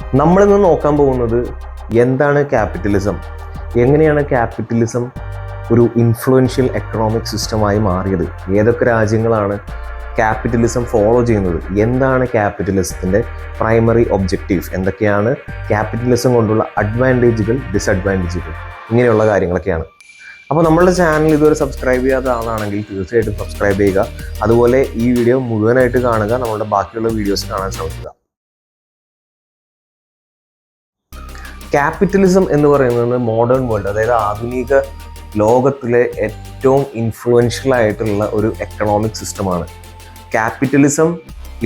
നമ്മളിന്ന് നോക്കാൻ പോകുന്നത് എന്താണ് ക്യാപിറ്റലിസം എങ്ങനെയാണ് ക്യാപിറ്റലിസം ഒരു ഇൻഫ്ലുവൻഷ്യൽ എക്കണോമിക് സിസ്റ്റമായി മാറിയത്? ഏതൊക്കെ രാജ്യങ്ങളാണ് ക്യാപിറ്റലിസം ഫോളോ ചെയ്യുന്നത്? എന്താണ് ക്യാപിറ്റലിസത്തിന്റെ പ്രൈമറി ഒബ്ജക്റ്റീവ് എന്തൊക്കെയാണ് ക്യാപിറ്റലിസം കൊണ്ടുള്ള അഡ്വാന്റേജുകൾ ഡിസഡ്വാന്റേജുകൾ ഇങ്ങനെയുള്ള കാര്യങ്ങളൊക്കെയാണ്. അപ്പോൾ നമ്മളുടെ ചാനൽ ഇതുവരെ സബ്സ്ക്രൈബ് ചെയ്യാത്ത ആളാണെങ്കിൽ തീർച്ചയായിട്ടും സബ്സ്ക്രൈബ് ചെയ്യുക. അതുപോലെ ഈ വീഡിയോ മുഴുവനായിട്ട് കാണുക. നമ്മളുടെ ബാക്കിയുള്ള വീഡിയോസ് കാണാൻ ശ്രമിക്കുക. ക്യാപിറ്റലിസം എന്ന് പറയുന്നത് മോഡേൺ വേൾഡ് അതായത് ആധുനിക ലോകത്തിലെ ഏറ്റവും ഇൻഫ്ലുവൻഷ്യൽ ആയിട്ടുള്ള ഒരു എക്കണോമിക് സിസ്റ്റമാണ് ക്യാപിറ്റലിസം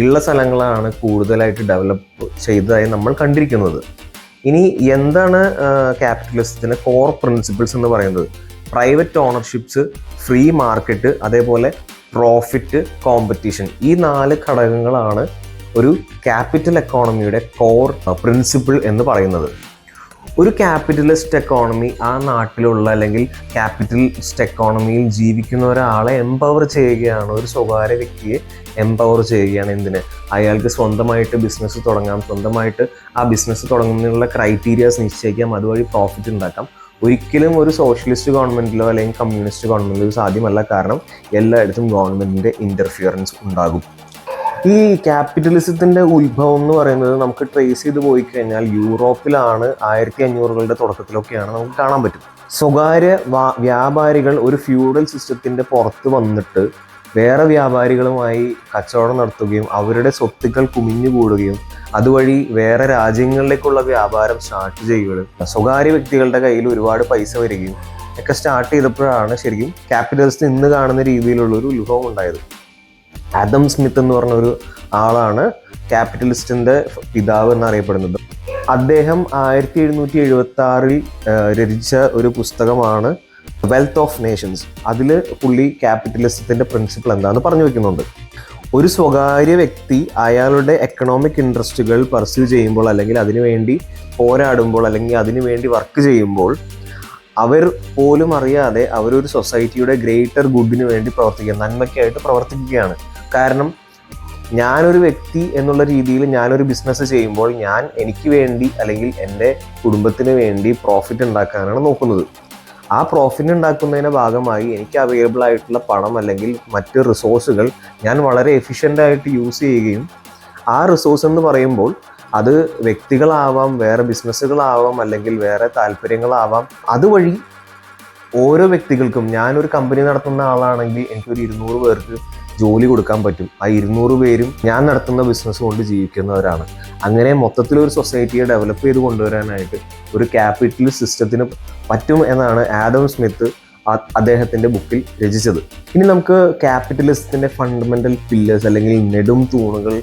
ഉള്ള സ്ഥലങ്ങളാണ് കൂടുതലായിട്ട് ഡെവലപ്പ് ചെയ്തതായി നമ്മൾ കണ്ടിരിക്കുന്നത്. ഇനി എന്താണ് ക്യാപിറ്റലിസത്തിന്റെ കോർ പ്രിൻസിപ്പിൾസ് എന്ന് പറയുന്നത്? പ്രൈവറ്റ് ഓണർഷിപ്സ് ഫ്രീ മാർക്കറ്റ് അതേപോലെ പ്രോഫിറ്റ് കോമ്പറ്റീഷൻ ഈ നാല് ഘടകങ്ങളാണ് ഒരു ക്യാപിറ്റൽ എക്കോണമിയുടെ കോർ പ്രിൻസിപ്പിൾ എന്ന് പറയുന്നത്. ഒരു ക്യാപിറ്റലിസ്റ്റ് എക്കോണമി ആ നാട്ടിലുള്ള അല്ലെങ്കിൽ ക്യാപിറ്റലിസ്റ്റ് എക്കോണമിയിൽ ജീവിക്കുന്ന ഒരാളെ എംപവർ ചെയ്യുകയാണ് ഒരു സ്വകാര്യ വ്യക്തിയെ എംപവർ ചെയ്യുകയാണ് എന്തിന്? അയാൾക്ക് സ്വന്തമായിട്ട് ബിസിനസ് തുടങ്ങാം സ്വന്തമായിട്ട് ആ ബിസിനസ് തുടങ്ങുന്നതിനുള്ള ക്രൈറ്റീരിയാസ് നിശ്ചയിക്കാം അതുവഴി പ്രോഫിറ്റ് ഉണ്ടാക്കാം. ഒരിക്കലും ഒരു സോഷ്യലിസ്റ്റ് ഗവൺമെന്റിലോ അല്ലെങ്കിൽ കമ്മ്യൂണിസ്റ്റ് ഗവൺമെന്റിലോ സാധ്യമല്ല. കാരണം എല്ലായിടത്തും ഗവൺമെന്റിന്റെ ഇന്റർഫിയറൻസ് ഉണ്ടാകും. ഈ ക്യാപിറ്റലിസത്തിന്റെ ഉത്ഭവം എന്ന് പറയുന്നത് നമുക്ക് ട്രേസ് ചെയ്ത് പോയി കഴിഞ്ഞാൽ യൂറോപ്പിലാണ് ആയിരത്തി അഞ്ഞൂറുകളുടെ തുടക്കത്തിലൊക്കെയാണ് നമുക്ക് കാണാൻ പറ്റും. സ്വകാര്യ വ്യാപാരികൾ ഒരു ഫ്യൂഡൽ സിസ്റ്റത്തിന്റെ പുറത്ത് വന്നിട്ട് വേറെ വ്യാപാരികളുമായി കച്ചവടം നടത്തുകയും അവരുടെ സ്വത്തുക്കൾ കുമിഞ്ഞു കൂടുകയും അതുവഴി വേറെ രാജ്യങ്ങളിലേക്കുള്ള വ്യാപാരം സ്റ്റാർട്ട് ചെയ്യുകയും സ്വകാര്യ വ്യക്തികളുടെ കയ്യിൽ ഒരുപാട് പൈസ വരികയും ഒക്കെ സ്റ്റാർട്ട് ചെയ്തപ്പോഴാണ് ശരിക്കും ക്യാപിറ്റലിസ്റ്റ് ഇന്ന് കാണുന്ന രീതിയിലുള്ള ഒരു ഉത്ഭവം ഉണ്ടായത്. ആദം സ്മിത്ത് എന്ന് പറഞ്ഞ ഒരു ആളാണ് ക്യാപിറ്റലിസ്റ്റിന്റെ പിതാവ് എന്നറിയപ്പെടുന്നത്. അദ്ദേഹം ആയിരത്തി എഴുന്നൂറ്റി എഴുപത്തി ആറിൽ രചിച്ച ഒരു പുസ്തകമാണ് വെൽത്ത് ഓഫ് നേഷൻസ് അതിൽ പുള്ളി ക്യാപിറ്റലിസത്തിന്റെ പ്രിൻസിപ്പിൾ എന്താണെന്ന് പറഞ്ഞു വെക്കുന്നുണ്ട്. ഒരു സ്വകാര്യ വ്യക്തി അയാളുടെ എക്കണോമിക് ഇൻട്രസ്റ്റുകൾ പർസ്യൂ ചെയ്യുമ്പോൾ അല്ലെങ്കിൽ അതിനുവേണ്ടി പോരാടുമ്പോൾ അല്ലെങ്കിൽ അതിനുവേണ്ടി വർക്ക് ചെയ്യുമ്പോൾ അവർ പോലും അറിയാതെ അവരൊരു സൊസൈറ്റിയുടെ ഗ്രേറ്റർ ഗുഡിന് വേണ്ടി പ്രവർത്തിക്കുക നന്മയ്ക്കായിട്ട് പ്രവർത്തിക്കുകയാണ്. കാരണം ഞാനൊരു വ്യക്തി എന്നുള്ള രീതിയിൽ ഞാനൊരു ബിസിനസ് ചെയ്യുമ്പോൾ ഞാൻ എനിക്ക് വേണ്ടി അല്ലെങ്കിൽ എന്റെ കുടുംബത്തിന് വേണ്ടി പ്രോഫിറ്റ് ഉണ്ടാക്കാനാണ് നോക്കുന്നത്. ആ പ്രോഫിറ്റ് ഉണ്ടാക്കുന്നതിന്റെ ഭാഗമായി എനിക്ക് അവൈലബിൾ ആയിട്ടുള്ള പണം അല്ലെങ്കിൽ മറ്റ് റിസോഴ്സുകൾ ഞാൻ വളരെ എഫിഷ്യന്റ് ആയിട്ട് യൂസ് ചെയ്യുകയും ആ റിസോഴ്സ് എന്ന് പറയുമ്പോൾ അത് വ്യക്തികളാവാം വേറെ ബിസിനസ്സുകളാവാം അല്ലെങ്കിൽ വേറെ താല്പര്യങ്ങളാവാം. അതുവഴി ഓരോ വ്യക്തികൾക്കും ഞാനൊരു കമ്പനി നടത്തുന്ന ആളാണെങ്കിൽ എനിക്കൊരു ഇരുന്നൂറ് പേർക്ക് ജോലി കൊടുക്കാൻ പറ്റും. ആ ഇരുന്നൂറ് പേരും ഞാൻ നടത്തുന്ന ബിസിനസ് കൊണ്ട് ജീവിക്കുന്നവരാണ്. അങ്ങനെ മൊത്തത്തിൽ ഒരു സൊസൈറ്റിയെ ഡെവലപ്പ് ചെയ്ത് കൊണ്ടുവരാനായിട്ട് ഒരു ക്യാപിറ്റൽ സിസ്റ്റത്തിന് പറ്റും എന്നാണ് ആഡം സ്മിത്ത് അദ്ദേഹത്തിന്റെ ബുക്കിൽ രചിച്ചത്. ഇനി നമുക്ക് ക്യാപിറ്റലിസത്തിന്റെ ഫണ്ടമെന്റൽ പില്ലേഴ്സ് അല്ലെങ്കിൽ നെടും തൂണുകൾ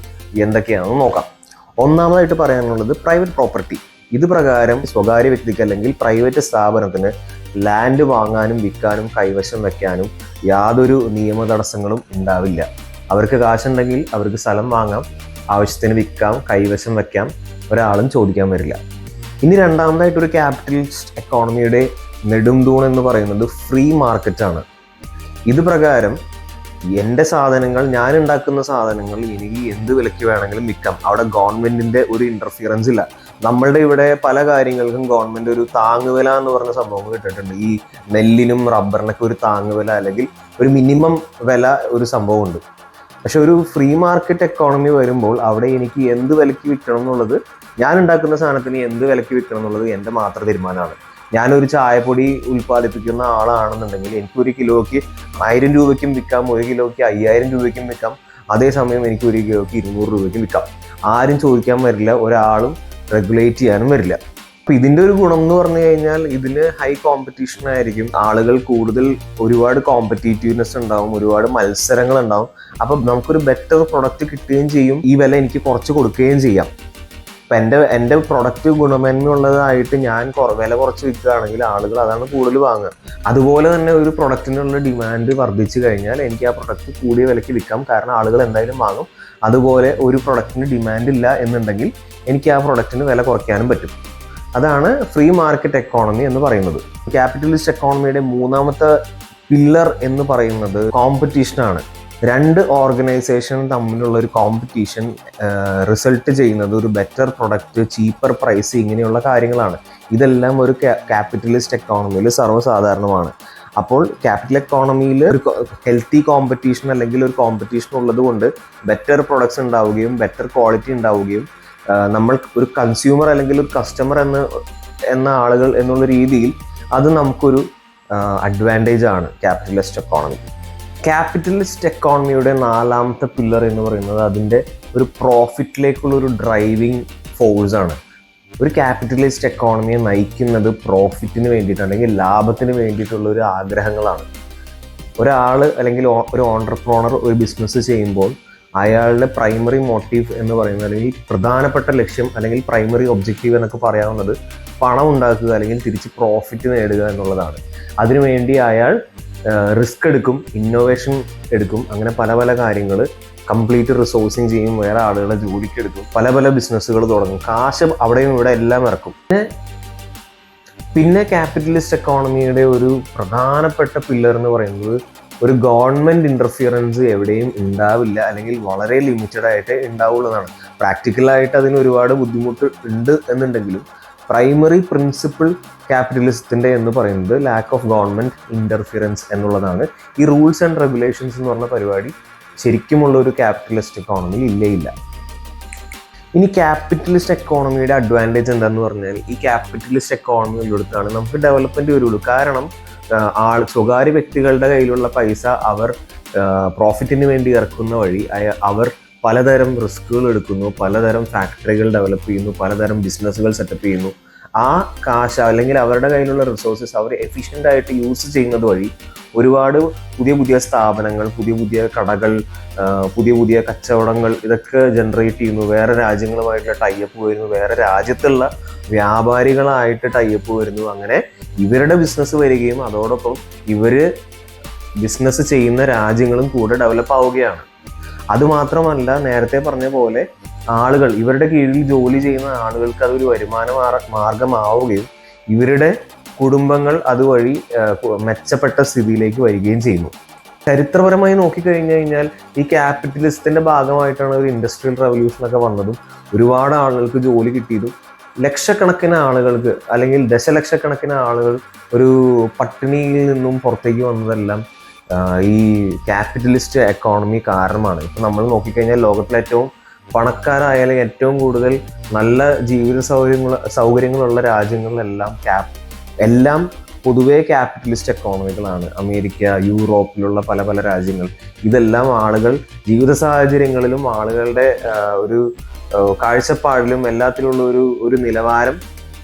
എന്തൊക്കെയാണെന്ന് നോക്കാം. ഒന്നാമതായിട്ട് പറയാനുള്ളത് പ്രൈവറ്റ് പ്രോപ്പർട്ടി ഇത് പ്രകാരം സ്വകാര്യ വ്യക്തിക്ക് അല്ലെങ്കിൽ പ്രൈവറ്റ് സ്ഥാപനത്തിന് ലാൻഡ് വാങ്ങാനും വിൽക്കാനും കൈവശം വയ്ക്കാനും യാതൊരു നിയമ തടസ്സങ്ങളും ഉണ്ടാവില്ല. അവർക്ക് കാശുണ്ടെങ്കിൽ അവർക്ക് സ്ഥലം വാങ്ങാം ആവശ്യത്തിന് വിൽക്കാം കൈവശം വയ്ക്കാം ഒരാളും ചോദിക്കാൻ വരില്ല. ഇനി രണ്ടാമതായിട്ട് ഒരു ക്യാപിറ്റലിസ്റ്റ് എക്കോണമിയുടെ നെടുംതൂൺ എന്ന് പറയുന്നത് ഫ്രീ മാർക്കറ്റാണ് ഇത് പ്രകാരം എന്റെ സാധനങ്ങൾ ഞാൻ ഉണ്ടാക്കുന്ന സാധനങ്ങൾ എനിക്ക് എന്ത് വിലയ്ക്ക് വേണമെങ്കിലും വിൽക്കാം. അവിടെ ഗവൺമെന്റിന്റെ ഒരു ഇന്റർഫിയറൻസ് ഇല്ല. നമ്മളുടെ ഇവിടെ പല കാര്യങ്ങൾക്കും ഗവൺമെന്റ് ഒരു താങ്ങുവില എന്ന് പറഞ്ഞ സംഭവം കിട്ടിയിട്ടുണ്ട് ഈ നെല്ലിനും റബ്ബറിനൊക്കെ ഒരു താങ്ങുവില അല്ലെങ്കിൽ ഒരു മിനിമം വില ഒരു സംഭവമുണ്ട്. പക്ഷെ ഒരു ഫ്രീ മാർക്കറ്റ് എക്കോണമി വരുമ്പോൾ അവിടെ എനിക്ക് എന്ത് വിലയ്ക്ക് വിൽക്കണം എന്നുള്ളത് ഞാൻ ഉണ്ടാക്കുന്ന സാധനത്തിന് എന്ത് വിലയ്ക്ക് വിൽക്കണം എന്നുള്ളത് എന്റെ മാത്രം തീരുമാനമാണ്. ഞാനൊരു ചായപ്പൊടി ഉൽപ്പാദിപ്പിക്കുന്ന ആളാണെന്നുണ്ടെങ്കിൽ എനിക്ക് ഒരു കിലോയ്ക്ക് ആയിരം രൂപയ്ക്കും വിൽക്കാം ഒരു കിലോയ്ക്ക് അയ്യായിരം രൂപയ്ക്കും വിൽക്കാം. അതേസമയം എനിക്ക് ഒരു കിലോയ്ക്ക് ഇരുന്നൂറ് രൂപയ്ക്കും വിൽക്കാം. ആരും ചോദിക്കാൻ വരില്ല ഒരാളും റെഗുലേറ്റ് ചെയ്യാനും വരില്ല. അപ്പൊ ഇതിന്റെ ഒരു ഗുണം എന്ന് പറഞ്ഞു കഴിഞ്ഞാൽ ഇതിന് ഹൈ കോമ്പറ്റീഷൻ ആയിരിക്കും. ആളുകൾ കൂടുതൽ ഒരുപാട് കോമ്പറ്റീറ്റീവ്നെസ് ഉണ്ടാവും ഒരുപാട് മത്സരങ്ങൾ ഉണ്ടാവും. അപ്പൊ നമുക്കൊരു ബെറ്റർ പ്രൊഡക്റ്റ് കിട്ടുകയും ചെയ്യും. ഈ വില എനിക്ക് കുറച്ച് കൊടുക്കുകയും ചെയ്യാം. ഇപ്പൊ എന്റെ എന്റെ പ്രൊഡക്റ്റ് ഗുണമേന്മയുള്ളതായിട്ട് ഞാൻ വില കുറച്ച് വിൽക്കുകയാണെങ്കിൽ ആളുകൾ അതാണ് കൂടുതൽ വാങ്ങുക. അതുപോലെ തന്നെ ഒരു പ്രൊഡക്റ്റിനുള്ള ഡിമാൻഡ് വർദ്ധിച്ചു കഴിഞ്ഞാൽ എനിക്ക് ആ പ്രൊഡക്റ്റ് കൂടിയ വിലയ്ക്ക് വിൽക്കാം. കാരണം ആളുകൾ എന്തായാലും വാങ്ങും. അതുപോലെ ഒരു പ്രൊഡക്റ്റിന് ഡിമാൻഡ് ഇല്ല എന്നുണ്ടെങ്കിൽ എനിക്ക് ആ പ്രൊഡക്റ്റിന് വില കുറയ്ക്കാനും പറ്റും. അതാണ് ഫ്രീ മാർക്കറ്റ് എക്കോണമി എന്ന് പറയുന്നത്. ക്യാപിറ്റലിസ്റ്റ് എക്കോണമിയുടെ മൂന്നാമത്തെ പില്ലർ എന്ന് പറയുന്നത് കോമ്പറ്റീഷനാണ് രണ്ട് ഓർഗനൈസേഷൻ തമ്മിലുള്ള ഒരു കോമ്പറ്റീഷൻ റിസൾട്ട് ചെയ്യുന്നത് ഒരു ബെറ്റർ പ്രൊഡക്റ്റ് ചീപ്പർ പ്രൈസ് ഇങ്ങനെയുള്ള കാര്യങ്ങളാണ്. ഇതെല്ലാം ഒരു ക്യാപിറ്റലിസ്റ്റ് എക്കോണമിയിൽ സർവസാധാരണമാണ്. അപ്പോൾ ക്യാപിറ്റൽ എക്കോണമിയിൽ ഒരു ഹെൽത്തി കോമ്പറ്റീഷൻ അല്ലെങ്കിൽ ഒരു കോമ്പറ്റീഷൻ ഉള്ളത് കൊണ്ട് ബെറ്റർ പ്രൊഡക്ട്സ് ഉണ്ടാവുകയും ബെറ്റർ ക്വാളിറ്റി ഉണ്ടാവുകയും നമ്മൾ ഒരു കൺസ്യൂമർ അല്ലെങ്കിൽ ഒരു കസ്റ്റമർ എന്ന് എന്ന ആളുകൾ എന്നുള്ള രീതിയിൽ അത് നമുക്കൊരു അഡ്വാന്റേജ് ആണ് ക്യാപിറ്റലിസ്റ്റ് എക്കോണമി ക്യാപിറ്റലിസ്റ്റ് എക്കോണമിയുടെ നാലാമത്തെ പില്ലർ എന്ന് പറയുന്നത് അതിന്റെ ഒരു പ്രോഫിറ്റിലേക്കുള്ള ഒരു ഡ്രൈവിംഗ് ഫോഴ്സ് ആണ്. ഒരു ക്യാപിറ്റലിസ്റ്റ് എക്കോണമിയെ നയിക്കുന്നത് പ്രോഫിറ്റിന് വേണ്ടിയിട്ട് അല്ലെങ്കിൽ ലാഭത്തിന് വേണ്ടിയിട്ടുള്ള ഒരു ആഗ്രഹങ്ങളാണ്. ഒരാൾ അല്ലെങ്കിൽ ഒരു ഓണ്ടർപ്രോണർ ഒരു ബിസിനസ് ചെയ്യുമ്പോൾ അയാളുടെ പ്രൈമറി മോട്ടീവ് എന്ന് പറയുന്നത് അല്ലെങ്കിൽ പ്രധാനപ്പെട്ട ലക്ഷ്യം അല്ലെങ്കിൽ പ്രൈമറി ഒബ്ജക്റ്റീവ് എന്നൊക്കെ പറയാവുന്നത് പണം ഉണ്ടാക്കുക അല്ലെങ്കിൽ തിരിച്ച് പ്രോഫിറ്റ് നേടുക എന്നുള്ളതാണ്. അതിനുവേണ്ടി അയാൾ റിസ്ക് എടുക്കും ഇന്നോവേഷൻ എടുക്കും അങ്ങനെ പല പല കാര്യങ്ങൾ കംപ്ലീറ്റ് റിസോഴ്സിങ് ചെയ്യും വേറെ ആളുകളെ ജോലിക്ക് എടുക്കും പല പല ബിസിനസ്സുകൾ തുടങ്ങും കാശ് അവിടെയും ഇവിടെ എല്ലാം ഇറക്കും. പിന്നെ പിന്നെ ക്യാപിറ്റലിസ്റ്റ് എക്കോണമിയുടെ ഒരു പ്രധാനപ്പെട്ട പില്ലർ എന്ന് പറയുന്നത് ഒരു ഗവൺമെന്റ് ഇന്റർഫിയറൻസ് എവിടെയും ഉണ്ടാവില്ല അല്ലെങ്കിൽ വളരെ ലിമിറ്റഡ് ആയിട്ട് ഉണ്ടാവുള്ളതാണ്. പ്രാക്ടിക്കലായിട്ട് അതിന് ഒരുപാട് ബുദ്ധിമുട്ട് ഉണ്ട് എന്നുണ്ടെങ്കിലും പ്രൈമറി പ്രിൻസിപ്പിൾ ക്യാപിറ്റലിസത്തിന്റെ എന്ന് പറയുന്നത് ലാക്ക് ഓഫ് ഗവൺമെന്റ് ഇന്റർഫിയറൻസ് എന്നുള്ളതാണ്. ഈ റൂൾസ് ആൻഡ് റെഗുലേഷൻസ് എന്ന് പറഞ്ഞ പരിപാടി ശരിക്കുമുള്ള ഒരു ക്യാപിറ്റലിസ്റ്റ് എക്കോണമിയിൽ ഇല്ലേ ഇല്ല. ഇനി ക്യാപിറ്റലിസ്റ്റ് എക്കോണമിയുടെ അഡ്വാന്റേജ് എന്താന്ന് പറഞ്ഞാൽ ഈ ക്യാപിറ്റലിസ്റ്റ് എക്കോണമിയിലെടുത്താണ് നമുക്ക് ഡെവലപ്മെന്റ് വരുള്ളൂ. കാരണം ആൾ സ്വകാര്യ വ്യക്തികളുടെ കയ്യിലുള്ള പൈസ അവർ പ്രോഫിറ്റിന് വേണ്ടി ഇറക്കുന്ന വഴി അവർ പലതരം റിസ്കുകൾ എടുക്കുന്നു പലതരം ഫാക്ടറികൾ ഡെവലപ്പ് ചെയ്യുന്നു പലതരം ബിസിനസ്സുകൾ സെറ്റപ്പ് ചെയ്യുന്നു. ആ കാശ് അല്ലെങ്കിൽ അവരുടെ കയ്യിലുള്ള റിസോഴ്സസ് അവർ എഫിഷ്യന്റ് ആയിട്ട് യൂസ് ചെയ്യുന്നത് വഴി ഒരുപാട് പുതിയ പുതിയ സ്ഥാപനങ്ങൾ പുതിയ പുതിയ കടകൾ പുതിയ പുതിയ കച്ചവടങ്ങൾ ഇതൊക്കെ ജനറേറ്റ് ചെയ്യുന്നു. വേറെ രാജ്യങ്ങളുമായിട്ടുള്ള ടൈപ്പ് വരുന്നു. വേറെ രാജ്യത്തുള്ള വ്യാപാരികളായിട്ട് ടൈപ്പ് വരുന്നു. അങ്ങനെ ഇവരുടെ ബിസിനസ് വരികയും അതോടൊപ്പം ഇവർ ബിസിനസ് ചെയ്യുന്ന രാജ്യങ്ങളും കൂടെ ഡെവലപ്പ് ആവുകയാണ്. അതുമാത്രമല്ല നേരത്തെ പറഞ്ഞ പോലെ ആളുകൾ ഇവരുടെ കീഴിൽ ജോലി ചെയ്യുന്ന ആളുകൾക്ക് അതൊരു വരുമാന മാർഗ- മാർഗമാവുകയും ഇവരുടെ കുടുംബങ്ങൾ അതുവഴി മെച്ചപ്പെട്ട സ്ഥിതിയിലേക്ക് വരികയും ചെയ്യുന്നു. ചരിത്രപരമായി നോക്കിക്കഴിഞ്ഞു കഴിഞ്ഞാൽ ഈ ക്യാപിറ്റലിസത്തിന്റെ ഭാഗമായിട്ടാണ് ഒരു ഇൻഡസ്ട്രിയൽ റവല്യൂഷനൊക്കെ വന്നതും ഒരുപാട് ആളുകൾക്ക് ജോലി കിട്ടിയതും ലക്ഷക്കണക്കിന് ആളുകൾക്ക് അല്ലെങ്കിൽ ദശലക്ഷക്കണക്കിന് ആളുകൾ ഒരു പട്ടിണിയിൽ നിന്നും പുറത്തേക്ക് വന്നതെല്ലാം ഈ ക്യാപിറ്റലിസ്റ്റ് എക്കോണമി കാരണമാണ്. ഇപ്പം നമ്മൾ നോക്കിക്കഴിഞ്ഞാൽ ലോകത്തിലെ ഏറ്റവും പണക്കാരായാലും ഏറ്റവും കൂടുതൽ നല്ല ജീവിത സൗകര്യങ്ങൾ സൗകര്യങ്ങളുള്ള രാജ്യങ്ങളിലെല്ലാം ക്യാപ് എല്ലാം പൊതുവേ ക്യാപിറ്റലിസ്റ്റ് എക്കോണമികളാണ് അമേരിക്ക യൂറോപ്പിലുള്ള പല പല രാജ്യങ്ങൾ. ഇതെല്ലാം ആളുകൾ ജീവിത സാഹചര്യങ്ങളിലും ആളുകളുടെ ഒരു കാഴ്ചപ്പാടിലും എല്ലാത്തിലുള്ള ഒരു ഒരു നിലവാരം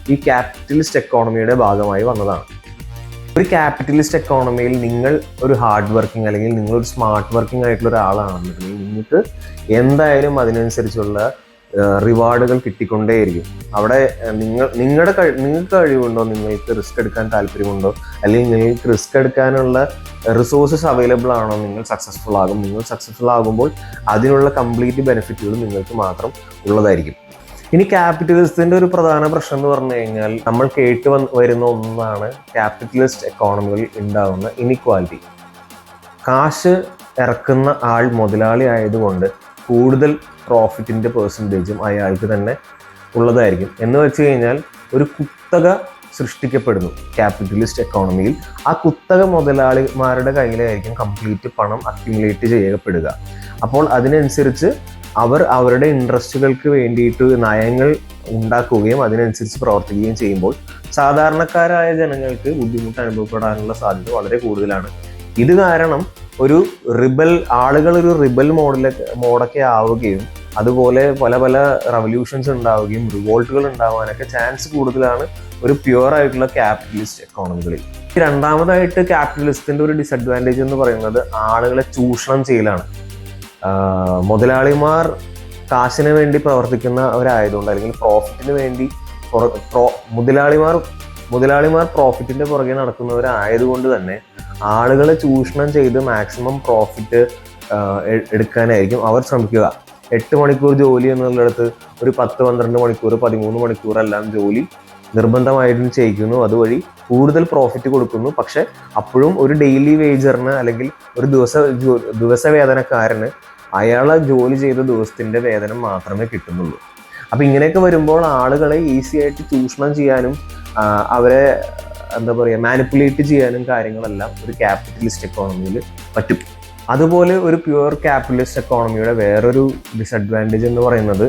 ഈ ക്യാപിറ്റലിസ്റ്റ് എക്കോണമിയുടെ ഭാഗമായി വന്നതാണ്. ഒരു ക്യാപിറ്റലിസ്റ്റ് എക്കോണമിയിൽ നിങ്ങൾ ഒരു ഹാർഡ് വർക്കിംഗ് അല്ലെങ്കിൽ നിങ്ങൾ ഒരു സ്മാർട്ട് വർക്കിംഗ് ആയിട്ടുള്ള ഒരാളാണെന്നുണ്ടെങ്കിൽ നിങ്ങൾക്ക് എന്തായാലും അതിനനുസരിച്ചുള്ള റിവാർഡുകൾ കിട്ടിക്കൊണ്ടേയിരിക്കും. അവിടെ നിങ്ങൾ നിങ്ങളുടെ കഴി നിങ്ങൾക്ക് കഴിവുണ്ടോ? നിങ്ങൾക്ക് റിസ്ക് എടുക്കാൻ താല്പര്യമുണ്ടോ? അല്ലെങ്കിൽ നിങ്ങൾക്ക് റിസ്ക് എടുക്കാനുള്ള റിസോഴ്സസ് അവൈലബിൾ ആണോ? നിങ്ങൾ സക്സസ്ഫുൾ ആകും. നിങ്ങൾ സക്സസ്ഫുൾ ആകുമ്പോൾ അതിനുള്ള കംപ്ലീറ്റ് ബെനിഫിറ്റുകൾ നിങ്ങൾക്ക് മാത്രം ഉള്ളതായിരിക്കും. ഇനി ക്യാപിറ്റലിസത്തിന്റെ ഒരു പ്രധാന പ്രശ്നം എന്ന് പറഞ്ഞു കഴിഞ്ഞാൽ നമ്മൾ കേട്ട് വന്ന് വരുന്ന ഒന്നാണ് ക്യാപിറ്റലിസ്റ്റ് എക്കോണമികളിൽ ഉണ്ടാകുന്ന ഇനിക്വാലിറ്റി കാശ് ഇറക്കുന്ന ആൾ മുതലാളി ആയതുകൊണ്ട് കൂടുതൽ പ്രോഫിറ്റിന്റെ പെർസെന്റേജും അയാൾക്ക് തന്നെ ഉള്ളതായിരിക്കും. എന്ന് വെച്ച് കഴിഞ്ഞാൽ ഒരു കുത്തക സൃഷ്ടിക്കപ്പെടുന്നു ക്യാപിറ്റലിസ്റ്റ് എക്കോണമിയിൽ ആ കുത്തക മുതലാളിമാരുടെ കയ്യിലായിരിക്കും കംപ്ലീറ്റ് പണം അക്യുമുലേറ്റ് ചെയ്യപ്പെടുക. അപ്പോൾ അതിനനുസരിച്ച് അവർ അവരുടെ ഇൻട്രസ്റ്റുകൾക്ക് വേണ്ടിയിട്ട് നയങ്ങൾ ഉണ്ടാക്കുകയും അതിനനുസരിച്ച് പ്രവർത്തിക്കുകയും ചെയ്യുമ്പോൾ സാധാരണക്കാരായ ജനങ്ങൾക്ക് ബുദ്ധിമുട്ട് അനുഭവപ്പെടാനുള്ള സാധ്യത വളരെ കൂടുതലാണ്. ഇത് കാരണം ഒരു റിബൽ ആളുകൾ ഒരു റിബൽ മോഡിലൊക്കെ മോഡൊക്കെ ആവുകയും അതുപോലെ പല പല റവല്യൂഷൻസ് ഉണ്ടാവുകയും റിവോൾട്ടുകൾ ഉണ്ടാവാനൊക്കെ ചാൻസ് കൂടുതലാണ് ഒരു പ്യുവർ ആയിട്ടുള്ള ക്യാപിറ്റലിസ്റ്റ് എക്കോണമികളിൽ രണ്ടാമതായിട്ട് ക്യാപിറ്റലിസ്റ്റിന്റെ ഒരു ഡിസഡ്വാന്റേജ് എന്ന് പറയുന്നത് ആളുകളെ ചൂഷണം ചെയ്യലാണ്. മുതലാളിമാർ കാശിന് വേണ്ടി പ്രവർത്തിക്കുന്നവരായതുകൊണ്ട് അല്ലെങ്കിൽ പ്രോഫിറ്റിന് വേണ്ടി പ്രോ- മുതലാളിമാർ മുതലാളിമാർ പ്രോഫിറ്റിന്റെ പുറകെ നടക്കുന്നവരായതുകൊണ്ട് തന്നെ ആളുകളെ ചൂഷണം ചെയ്ത് മാക്സിമം പ്രോഫിറ്റ് എടുക്കാനായിരിക്കും അവർ ശ്രമിക്കുക. എട്ട് മണിക്കൂർ ജോലി എന്നുള്ളിടത്ത് ഒരു പത്ത് പന്ത്രണ്ട് മണിക്കൂർ പതിമൂന്ന് മണിക്കൂറെല്ലാം ജോലി നിർബന്ധമായിട്ടും ചെയ്യിക്കുന്നു. അതുവഴി കൂടുതൽ പ്രോഫിറ്റ് കൊടുക്കുന്നു. പക്ഷെ അപ്പോഴും ഒരു ഡെയിലി വേജറിന് അല്ലെങ്കിൽ ഒരു ദിവസ ദിവസ വേതനക്കാരന് അയാളെ ജോലി ചെയ്ത ദിവസത്തിന്റെ വേതനം മാത്രമേ കിട്ടുന്നുള്ളൂ. അപ്പൊ ഇങ്ങനെയൊക്കെ വരുമ്പോൾ ആളുകളെ ഈസി ആയിട്ട് ചൂഷണം ചെയ്യാനും അവരെ എന്താ പറയുക മാനിപ്പുലേറ്റ് ചെയ്യാനും കാര്യങ്ങളെല്ലാം ഒരു ക്യാപിറ്റലിസ്റ്റ് എക്കോണമിയിൽ പറ്റും. അതുപോലെ ഒരു പ്യുവർ ക്യാപിറ്റലിസ്റ്റ് എക്കോണമിയുടെ വേറൊരു ഡിസഡ്വാന്റേജ് എന്ന് പറയുന്നത്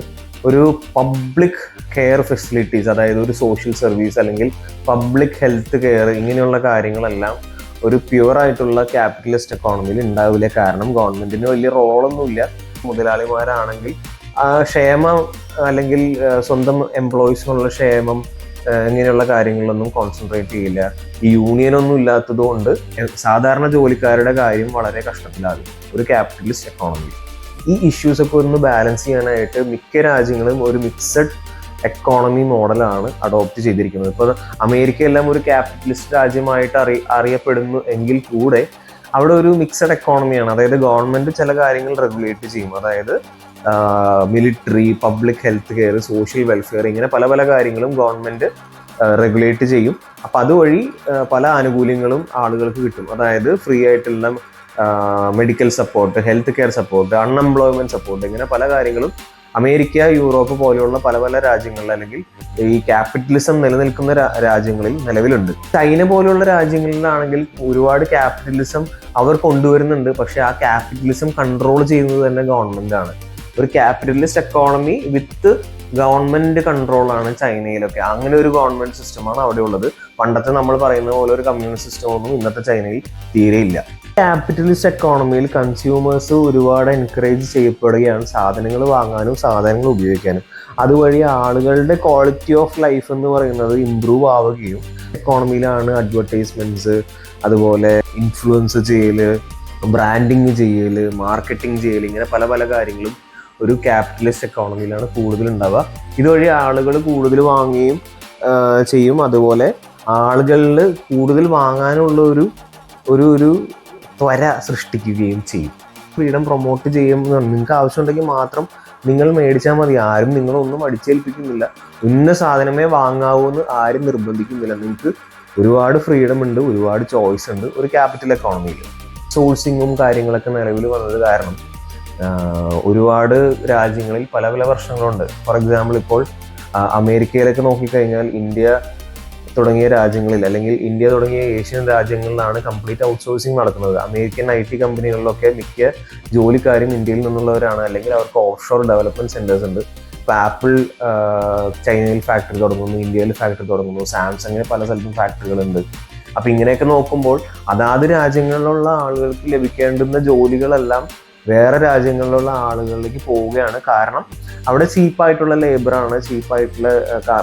ഒരു പബ്ലിക് കെയർ ഫെസിലിറ്റീസ് അതായത് ഒരു സോഷ്യൽ സർവീസ് അല്ലെങ്കിൽ പബ്ലിക് ഹെൽത്ത് കെയർ ഇങ്ങനെയുള്ള കാര്യങ്ങളെല്ലാം ഒരു പ്യുവർ ആയിട്ടുള്ള ക്യാപിറ്റലിസ്റ്റ് എക്കോണമിയിൽ ഉണ്ടാവില്ല. കാരണം ഗവൺമെന്റിന് വലിയ റോളൊന്നുമില്ല മുതലാളിമാരാണെങ്കിൽ ക്ഷേമം അല്ലെങ്കിൽ സ്വന്തം എംപ്ലോയീസിനുള്ള ക്ഷേമം ഇങ്ങനെയുള്ള കാര്യങ്ങളിലൊന്നും കോൺസെൻട്രേറ്റ് ചെയ്യില്ല. ഈ ഇല്ലാത്തത് കൊണ്ട് സാധാരണ ജോലിക്കാരുടെ കാര്യം വളരെ കഷ്ടത്തിലാകും ഒരു ക്യാപിറ്റലിസ്റ്റ് എക്കോണമി ഈ ഇഷ്യൂസ് ഒക്കെ ഒന്ന് ബാലൻസ് ചെയ്യാനായിട്ട് മിക്ക രാജ്യങ്ങളും ഒരു മിക്സഡ് എക്കോണമി മോഡലാണ് അഡോപ്റ്റ് ചെയ്തിരിക്കുന്നത്. ഇപ്പോൾ അമേരിക്ക എല്ലാം ഒരു ക്യാപിറ്റലിസ്റ്റ് രാജ്യമായിട്ട് അറി അറിയപ്പെടുന്നു എങ്കിൽ കൂടെ അവിടെ ഒരു മിക്സഡ് എക്കോണമിയാണ് അതായത് ഗവൺമെന്റ് ചില കാര്യങ്ങൾ റെഗുലേറ്റ് ചെയ്യും. അതായത് military public health care social welfare ഇങ്ങനെ പല പല കാര്യങ്ങളും ഗവൺമെന്റ് റെഗുലേറ്റ് ചെയ്യും. അപ്പം അതുവഴി പല ആനുകൂല്യങ്ങളും ആളുകൾക്ക് കിട്ടും. അതായത് ഫ്രീ ആയിട്ടുള്ള medical support health care support unemployment support ഇങ്ങനെ പല കാര്യങ്ങളും അമേരിക്ക യൂറോപ്പ് പോലെയുള്ള പല പല രാജ്യങ്ങളിൽ അല്ലെങ്കിൽ ഈ ക്യാപിറ്റലിസം നിലനിൽക്കുന്ന രാജ്യങ്ങളിൽ നിലവിലുണ്ട്. ചൈന പോലെയുള്ള രാജ്യങ്ങളിലാണെങ്കിൽ ഒരുപാട് ക്യാപിറ്റലിസം അവർ കൊണ്ടുവരുന്നുണ്ട്. പക്ഷേ ആ ക്യാപിറ്റലിസം കൺട്രോൾ ചെയ്യുന്നത് തന്നെ ഗവൺമെന്റ് ആണ്. ഒരു ക്യാപിറ്റലിസ്റ്റ് എക്കോണമി വിത്ത് ഗവൺമെന്റ് കൺട്രോളാണ് ചൈനയിലൊക്കെ. അങ്ങനെ ഒരു ഗവൺമെന്റ് സിസ്റ്റമാണ് അവിടെ ഉള്ളത് പണ്ടത്തെ നമ്മൾ പറയുന്ന പോലെ ഒരു കമ്മ്യൂണിസ്റ്റ് സിസ്റ്റം ഒന്നും ഇന്നത്തെ ചൈനയിൽ തീരെയില്ല. ക്യാപിറ്റലിസ്റ്റ് എക്കോണമിയിൽ കൺസ്യൂമേഴ്സ് ഒരുപാട് എൻകറേജ് ചെയ്യപ്പെടുകയാണ്. സാധനങ്ങൾ വാങ്ങാനും സാധനങ്ങൾ ഉപയോഗിക്കാനും. അതുവഴി ആളുകളുടെ ക്വാളിറ്റി ഓഫ് ലൈഫ് എന്ന് പറയുന്നത് ഇമ്പ്രൂവ് ആവുകയും എക്കോണമിയിലാണ് അഡ്വർടൈസ്മെന്റ്സ് അതുപോലെ ഇൻഫ്ലുവൻസ് ചെയ്യൽ ബ്രാൻഡിങ് ചെയ്യൽ മാർക്കറ്റിംഗ് ചെയ്യൽ ഇങ്ങനെ പല പല കാര്യങ്ങളും ഒരു ക്യാപിറ്റലിസ്റ്റ് എക്കോണമിയിലാണ് കൂടുതൽ ഉണ്ടാവുക. ഇതുവഴി ആളുകൾ കൂടുതൽ വാങ്ങുകയും ചെയ്യും. അതുപോലെ ആളുകളിൽ കൂടുതൽ വാങ്ങാനുള്ള ഒരു ഒരു ഒരു ത്വര സൃഷ്ടിക്കുകയും ചെയ്യും. ഫ്രീഡം പ്രൊമോട്ട് ചെയ്യും നിങ്ങൾക്ക് ആവശ്യമുണ്ടെങ്കിൽ മാത്രം നിങ്ങൾ മേടിച്ചാൽ മതി. ആരും നിങ്ങളൊന്നും അടിച്ചേൽപ്പിക്കുന്നില്ല. ഇന്ന സാധനമേ വാങ്ങാവൂ എന്ന് ആരും നിർബന്ധിക്കുന്നില്ല. നിങ്ങൾക്ക് ഒരുപാട് ഫ്രീഡം ഉണ്ട് ഒരുപാട് ചോയ്സ് ഉണ്ട് ഒരു ക്യാപിറ്റൽ എക്കോണമിയിൽ സോഴ്സിങ്ങും കാര്യങ്ങളൊക്കെ നിലവിൽ വന്നത് കാരണം ഒരുപാട് രാജ്യങ്ങളിൽ പല പല പ്രശ്നങ്ങളുണ്ട്. ഫോർ എക്സാമ്പിൾ ഇപ്പോൾ അമേരിക്കയിലൊക്കെ നോക്കിക്കഴിഞ്ഞാൽ ഇന്ത്യ തുടങ്ങിയ രാജ്യങ്ങളിൽ അല്ലെങ്കിൽ ഇന്ത്യ തുടങ്ങിയ ഏഷ്യൻ രാജ്യങ്ങളിലാണ് കംപ്ലീറ്റ് ഔട്ട്സോഴ്സിംഗ് നടക്കുന്നത്. അമേരിക്കൻ ഐ ടി കമ്പനികളിലൊക്കെ മിക്ക ജോലിക്കാരും ഇന്ത്യയിൽ നിന്നുള്ളവരാണ്. അല്ലെങ്കിൽ അവർക്ക് ഓഫ് ഷോർ ഡെവലപ്മെന്റ് സെന്റേഴ്സ് ഉണ്ട്. ഇപ്പൊ ആപ്പിൾ ചൈനയിൽ ഫാക്ടറി തുടങ്ങുന്നു ഇന്ത്യയിൽ ഫാക്ടറി തുടങ്ങുന്നു സാംസങ്ങിന് പല സ്ഥലത്തും ഫാക്ടറികളുണ്ട് അപ്പോൾ ഇങ്ങനെയൊക്കെ നോക്കുമ്പോൾ അതാത് രാജ്യങ്ങളിലുള്ള ആളുകൾക്ക് ലഭിക്കേണ്ടുന്ന ജോലികളെല്ലാം വേറെ രാജ്യങ്ങളിലുള്ള ആളുകളിലേക്ക് പോവുകയാണ്. കാരണം അവിടെ ചീപ്പായിട്ടുള്ള ലേബറാണ് ചീപ്പായിട്ടുള്ള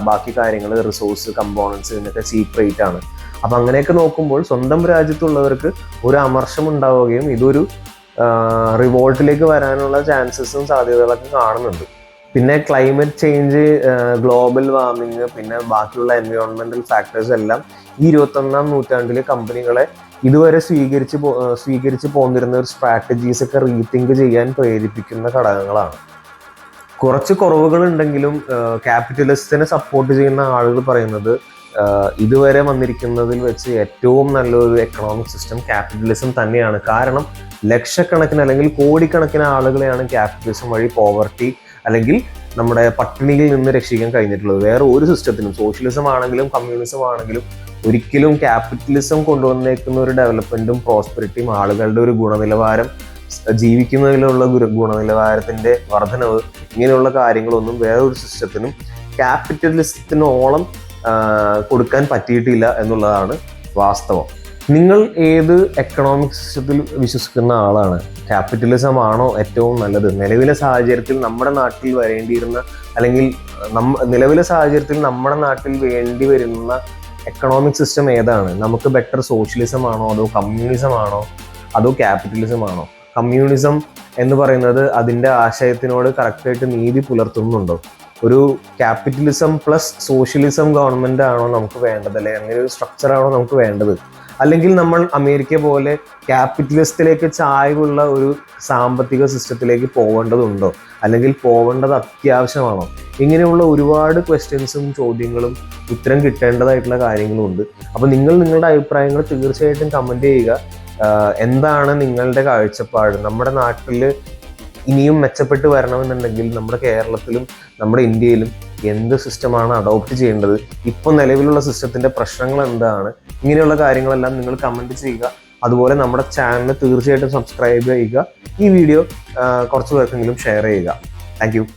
ബാക്കി കാര്യങ്ങൾ റിസോഴ്സ് കമ്പോണൻസ് ഇതിനൊക്കെ ചീപ്പ് റേറ്റ് ആണ്. അപ്പൊ അങ്ങനെയൊക്കെ നോക്കുമ്പോൾ സ്വന്തം രാജ്യത്തുള്ളവർക്ക് ഒരു അമർഷം ഉണ്ടാവുകയും ഇതൊരു റിവോൾട്ടിലേക്ക് വരാനുള്ള ചാൻസസും സാധ്യതകളൊക്കെ കാണുന്നുണ്ട്. പിന്നെ ക്ലൈമറ്റ് ചേഞ്ച് ഗ്ലോബൽ വാർമിങ് പിന്നെ ബാക്കിയുള്ള എൻവയോൺമെന്റൽ ഫാക്ടേഴ്സ് എല്ലാം ഈ ഇരുപത്തൊന്നാം നൂറ്റാണ്ടിലെ കമ്പനികളെ ഇതുവരെ സ്വീകരിച്ച് സ്വീകരിച്ച് പോന്നിരുന്ന ഒരു സ്ട്രാറ്റജീസ് ഒക്കെ റീതിങ്ക് ചെയ്യാൻ പ്രേരിപ്പിക്കുന്ന ഘടകങ്ങളാണ്. കുറച്ച് കുറവുകൾ ഉണ്ടെങ്കിലും ക്യാപിറ്റലിസ്റ്റിനെ സപ്പോർട്ട് ചെയ്യുന്ന ആളുകൾ പറയുന്നത് ഇതുവരെ വന്നിരിക്കുന്നതിൽ വെച്ച് ഏറ്റവും നല്ലൊരു എക്കണോമിക് സിസ്റ്റം ക്യാപിറ്റലിസം തന്നെയാണ്. കാരണം ലക്ഷക്കണക്കിന് അല്ലെങ്കിൽ കോടിക്കണക്കിന് ആളുകളെയാണ് ക്യാപിറ്റലിസം വഴി പോവർട്ടി അല്ലെങ്കിൽ നമ്മുടെ പട്ടിണിയിൽ നിന്ന് രക്ഷിക്കാൻ കഴിഞ്ഞിട്ടുള്ളത്. വേറെ ഒരു സിസ്റ്റത്തിനും സോഷ്യലിസം ആണെങ്കിലും കമ്മ്യൂണിസം ആണെങ്കിലും ഒരിക്കലും ക്യാപിറ്റലിസം കൊണ്ടുവന്നേക്കുന്ന ഒരു ഡെവലപ്മെന്റും പ്രോസ്പെറിറ്റിയും ആളുകളുടെ ഒരു ഗുണനിലവാരം ജീവിക്കുന്നതിലുള്ള ഗുണനിലവാരത്തിന്റെ വർധനവ് ഇങ്ങനെയുള്ള കാര്യങ്ങളൊന്നും വേറൊരു സിസ്റ്റത്തിനും ക്യാപിറ്റലിസത്തിനോളം കൊടുക്കാൻ പറ്റിയിട്ടില്ല എന്നുള്ളതാണ് വാസ്തവം. നിങ്ങൾ ഏത് എക്കണോമിക് സിസ്റ്റത്തിൽ വിശ്വസിക്കുന്ന ആളാണ്? ക്യാപിറ്റലിസം ആണോ ഏറ്റവും നല്ലത്? നിലവിലെ സാഹചര്യത്തിൽ നമ്മുടെ നാട്ടിൽ വരേണ്ടിയിരുന്ന അല്ലെങ്കിൽ നിലവിലെ സാഹചര്യത്തിൽ നമ്മുടെ നാട്ടിൽ വേണ്ടി വരുന്ന എക്കണോമിക് സിസ്റ്റം ഏതാണ്? നമുക്ക് ബെറ്റർ സോഷ്യലിസം ആണോ അതോ കമ്മ്യൂണിസം ആണോ? അതോ ക്യാപിറ്റലിസം ആണോ? കമ്മ്യൂണിസം എന്ന് പറയുന്നത് അതിന്റെ ആശയത്തിനോട് കറക്റ്റായിട്ട് നീതി പുലർത്തുന്നുണ്ടോ? ഒരു ക്യാപിറ്റലിസം പ്ലസ് സോഷ്യലിസം ഗവൺമെന്റ് ആണോ നമുക്ക് വേണ്ടത്? അല്ലെങ്കിൽ അങ്ങനെ ഒരു സ്ട്രക്ചർ ആണോ നമുക്ക് വേണ്ടത്? അല്ലെങ്കിൽ നമ്മൾ അമേരിക്ക പോലെ ക്യാപിറ്റലിസ്റ്റിലേക്ക് ചായവുള്ള ഒരു സാമ്പത്തിക സിസ്റ്റത്തിലേക്ക് പോവേണ്ടതുണ്ടോ അല്ലെങ്കിൽ പോവേണ്ടത് അത്യാവശ്യമാണോ? ഇങ്ങനെയുള്ള ഒരുപാട് ക്വസ്റ്റ്യൻസും ചോദ്യങ്ങളും ഉത്തരം കിട്ടേണ്ടതായിട്ടുള്ള കാര്യങ്ങളും ഉണ്ട് അപ്പോൾ നിങ്ങൾ നിങ്ങളുടെ അഭിപ്രായങ്ങൾ തീർച്ചയായിട്ടും കമന്റ് ചെയ്യുക. എന്താണ് നിങ്ങളുടെ കാഴ്ചപ്പാട്? നമ്മുടെ നാട്ടിൽ ഇനിയും മെച്ചപ്പെട്ട് വരണമെന്നുണ്ടെങ്കിൽ നമ്മുടെ കേരളത്തിലും നമ്മുടെ ഇന്ത്യയിലും എന്ത് സിസ്റ്റമാണ് അഡോപ്റ്റ് ചെയ്യേണ്ടത്? ഇപ്പോൾ നിലവിലുള്ള സിസ്റ്റത്തിന്റെ പ്രശ്നങ്ങൾ എന്താണ്? ഇങ്ങനെയുള്ള കാര്യങ്ങളെല്ലാം നിങ്ങൾ കമന്റ് ചെയ്യുക. അതുപോലെ നമ്മുടെ ചാനൽ തീർച്ചയായിട്ടും സബ്സ്ക്രൈബ് ചെയ്യുക. ഈ വീഡിയോ കുറച്ച് പേർക്കെങ്കിലും ഷെയർ ചെയ്യുക. താങ്ക്